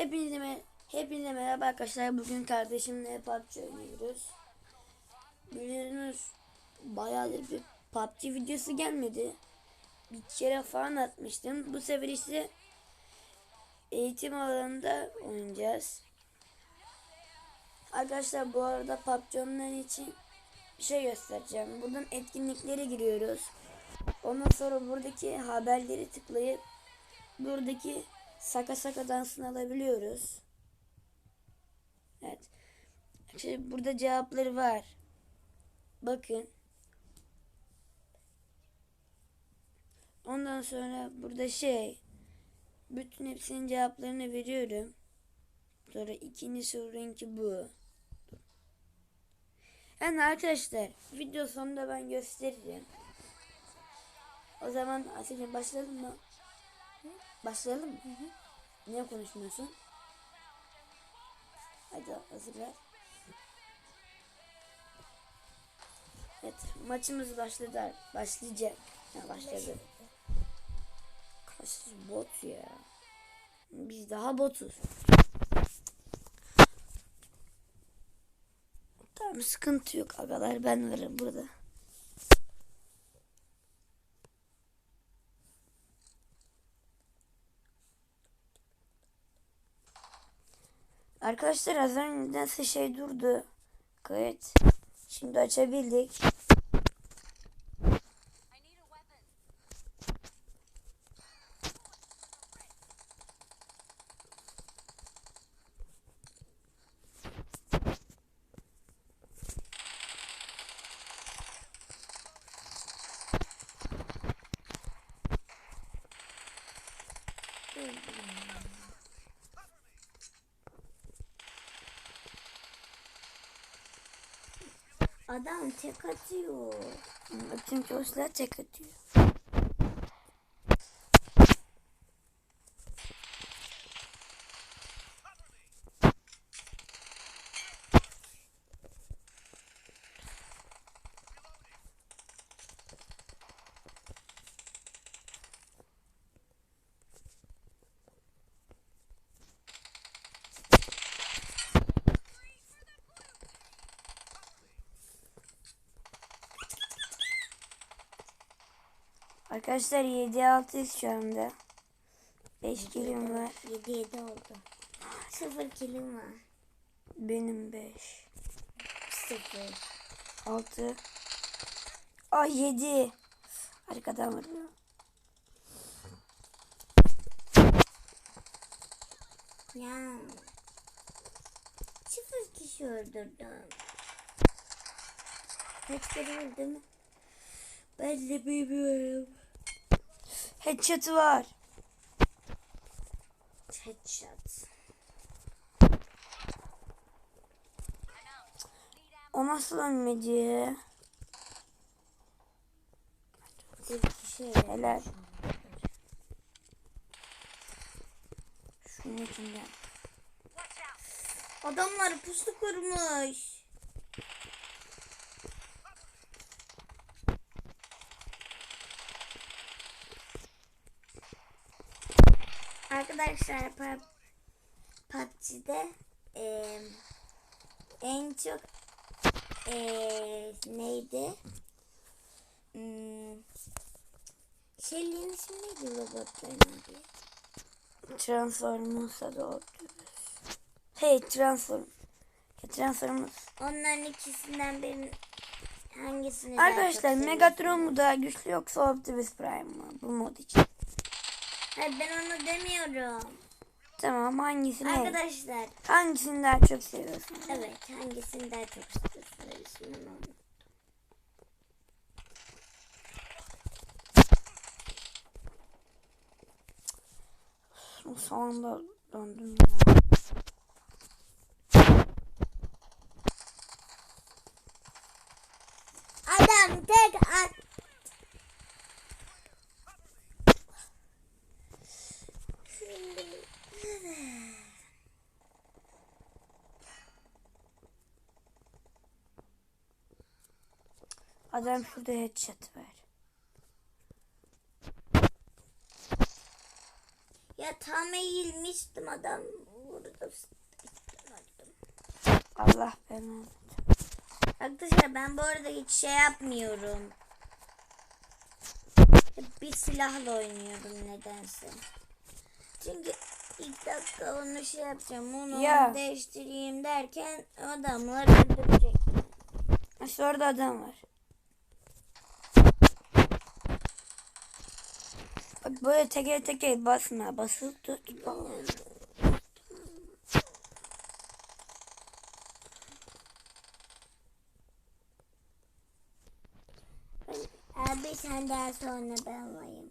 Hepinize, hepinize merhaba arkadaşlar. Bugün kardeşimle PUBG oynuyoruz. Biliyorsunuz bayağıdır bir PUBG videosu gelmedi. Bir kere falan atmıştım. Bu sefer ise eğitim alanında oynayacağız. Arkadaşlar bu arada PUBG online için bir şey göstereceğim. Buradan etkinliklere giriyoruz. Ondan sonra buradaki haberleri tıklayıp buradaki saka saka dansını alabiliyoruz. Evet. Şimdi burada cevapları var. Bakın. Ondan sonra burada şey bütün hepsinin cevaplarını veriyorum. Sonra ikinci sorunki bu. Yani arkadaşlar video sonunda ben gösteririm. O zaman Asya'cığım başlayalım mı? Başlayalım mı? Niye konuşmuyorsun? Hadi hazırlar. Evet maçımız başladı. Başlayacak. Ha, başladı. Kaç bot ya. Biz daha botuz. Tamam sıkıntı yok agalar ben varım burada. Arkadaşlar az önce nedense şey durdu. Kayıt. Şimdi açabildik. Adam tek atıyor. Bütün çocuklar tek atıyor. Arkadaşlar 7-6 şu anda. 5 kilim var. 7 7 oldu. 0 kilim var. Benim 5. 0. 6. Ay 7. Arkadan vuruyor. Ya. 0 kişi öldürdüm. Kaç kere öldüm? Ben de bilmiyorum. Headshot'ı var. Headshot. O nasıl ölmedi? Bir kişi Helal. Şunun içinden. Adamlar pusu kurmuş. Arkadaşlar Pub- PUBG'de eee, en çok eee, neydi? Hmm, Shelly'nin ismi neydi robotların adı? Transformers'a doğru. Hey Transform. Transformers. Onların ikisinden birinin hangisini Arkadaşlar? Megatron mu daha güçlü yoksa Optimus Prime mı? Bu mod için. Hayır ben onu demiyorum. Tamam hangisini? Arkadaşlar Hangisini daha çok seviyorsun? evet hangisini daha çok unuttum. Son anda döndüm ya. Adam tek at. Adam şurada headshot ver. Ya tam eğilmiştim adam Allah belanı. Arkadaşlar ben bu arada hiç şey yapmıyorum. Hep bir silahla oynuyorum nedense. Çünkü ilk dakika onu şey yapacağım. Onu Ya. değiştireyim derken adamlar öldürecek. İşte orada adam var. Böyle teker teker basma. Basıp tut. Abi senden sonra ben varım.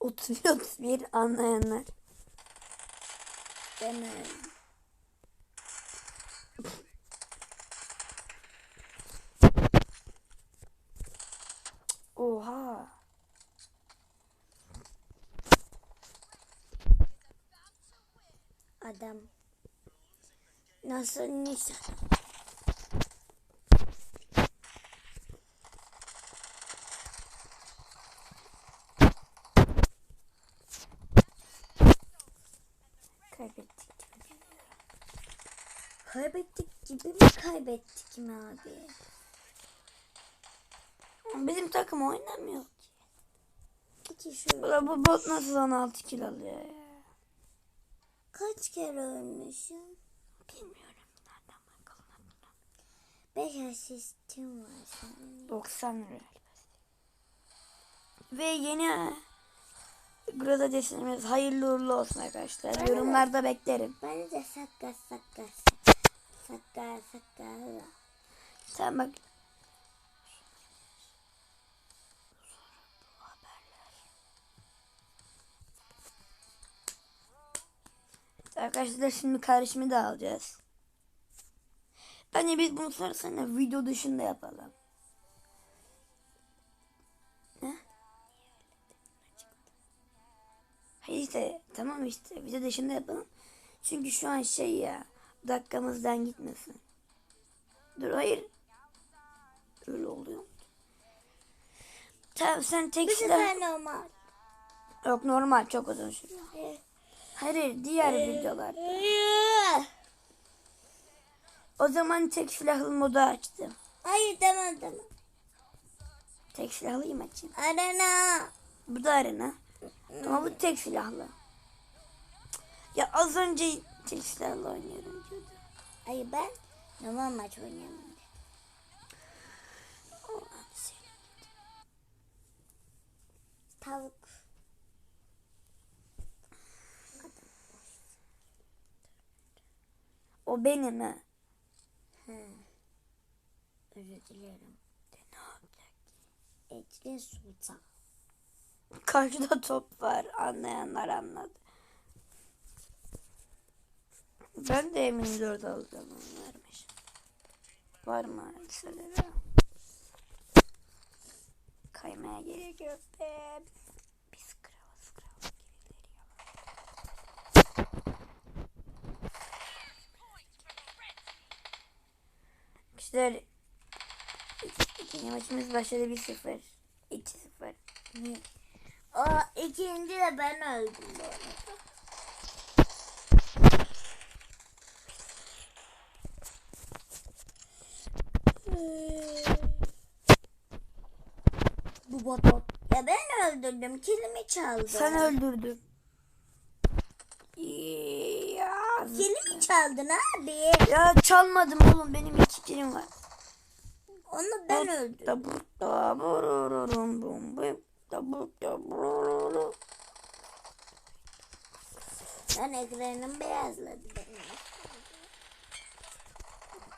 31 31 anlayanlar. Ben. Adam. Nasıl nişan? Kaybettik. Kaybettik gibi mi kaybettik mi abi? Bizim takım oynamıyor ki. İki şu Bu, bot nasıl 16 kill alıyor ya? Kaç kere ölmüşüm? Bilmiyorum. Nereden bakalım. Beş asistim var senin. 90 lira. Ve yeni Grada desenimiz hayırlı uğurlu olsun arkadaşlar. Yorumlarda beklerim. Bana da sakka sakka sakka sakka. Sen bak. Arkadaşlar şimdi karışımı da alacağız. Bence biz bunu sonra video dışında yapalım. Ne? Hayır işte tamam işte video dışında yapalım. Çünkü şu an şey ya dakikamızdan gitmesin. Dur hayır. Öyle oluyor. Tamam sen tek silah... normal. Yok normal çok uzun sürüyor. Hayır diğer videolar. O zaman tek silahlı modu açtım. Hayır tamam tamam. Tek silahlıyım açayım. Arena. Bu da arena. Ama bu tek silahlı. Ya az önce tek silahlı oynuyorum diyordu. Hayır ben normal maç oynayamam. Tavuk. O benim ha. He. Özür dilerim. Ecrin Sultan. Karşıda top var. Anlayanlar anladı. Ben de emin dört aldım varmış. Var mı liselere? Kaymaya gerek yok be. İşte ikinci maçımız başladı 1-0. 2-0. O ikinci de ben öldüm bu arada. Bu bot bot. Ya ben öldürdüm. Kilimi çaldı. Sen öldürdün. çaldın abi? Ya çalmadım oğlum benim iki kilim var. Onu ben öldürdüm. Ben ekranım beyazladı benim.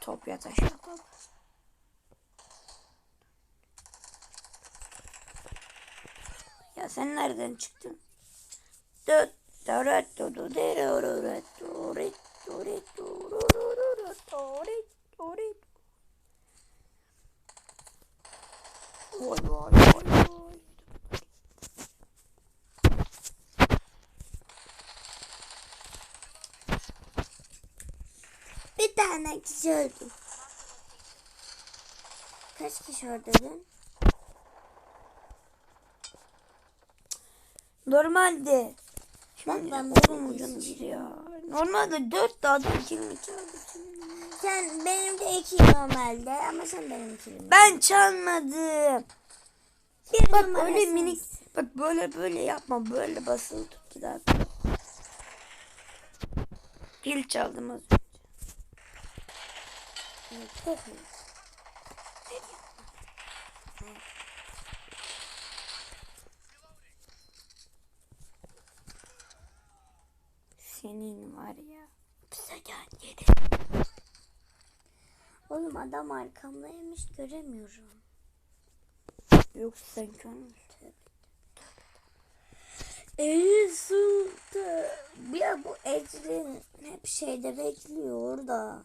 Top yat aşağı. Ya sen nereden çıktın? Dört, dört, dört, dört, dört, dört, dört, Vay vay vay vay. Bir tane kişi öldü. Kaç kişi öldürdün? Normaldi. Şimdi ben, ben bunu ucunu biliyorum. Normalde dört de adam kilimi çaldı. Sen benim de iki normalde ama sen benim ikilim. Ben çalmadım. Bir Bak numara öyle minik bak böyle böyle yapma böyle basılı tut bir dakika. Pil çaldım az önce. Çok iyi. Senin var ya. Gel yedi. Oğlum adam arkamdaymış göremiyorum. Yoksa sen kör müsün? Sultan. Ya bu Ecrin hep şeyde bekliyor orada.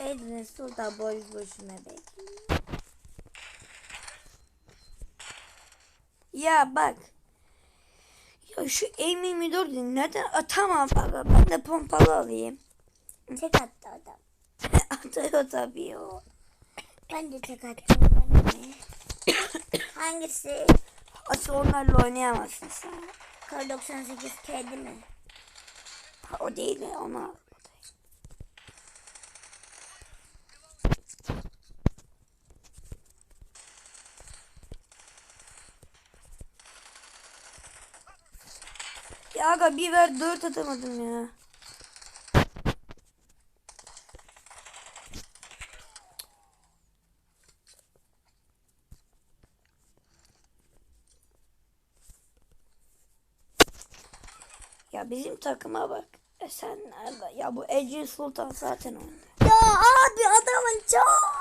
Ecrin sultan boş boşuna bekliyor. Ya bak. Ya şu M24'ü neden? Aa, tamam baba ben de pompalı alayım. Tek attı adam. Atıyor tabii o. Ben de tek ne? Hangisi? Asıl onlarla oynayamazsın sen. Kar 98 kedi mi? Ha, o değil de ona. Aga bir ver dört atamadım ya. Ya bizim takıma bak. E sen nerede? Ya bu Ecin Sultan zaten oyunda. Ya abi adamın çok.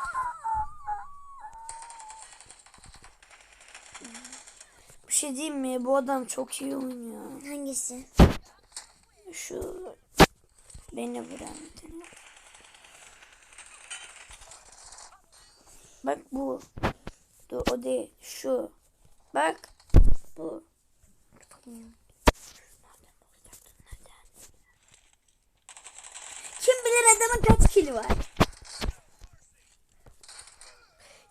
Bir şey diyeyim mi? Bu adam çok iyi oynuyor. Hangisi? Şu beni vuran. Bak bu. Dur o değil. Şu. Bak. Bu. Kim bilir adamın kaç kili var?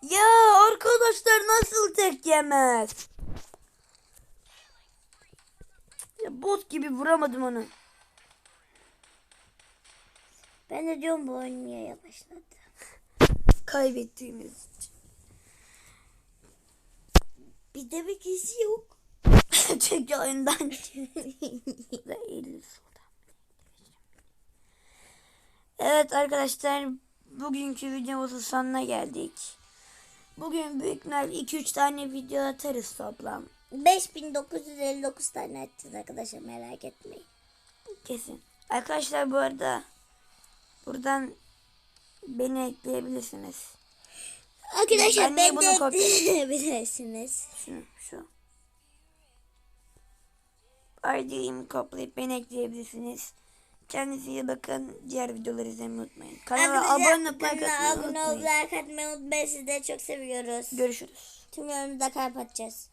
Ya arkadaşlar nasıl tek yemez? Ya bot gibi vuramadım onu. Ben de diyorum bu oynamaya başladı. Kaybettiğimiz için. Bir de bir kişi yok. Çünkü oyundan. Evet arkadaşlar bugünkü videomuzun sonuna geldik. Bugün büyük ihtimal 2-3 tane video atarız toplam. 5959 tane atacağız arkadaşlar merak etmeyin. Kesin. Arkadaşlar bu arada buradan beni ekleyebilirsiniz. Arkadaşlar Ben ben, bunu de kopya- bilirsiniz. Şunu şu. ID'imi kopyalayıp beni ekleyebilirsiniz. Kendinize iyi bakın. Diğer videoları izlemeyi unutmayın. Kanala Arkadaşlar, abone olmayı kanala unutmayın. abone olmayı, like atmayı unutmayın. Sizi de çok seviyoruz. Görüşürüz. Tüm yorumda kalp atacağız.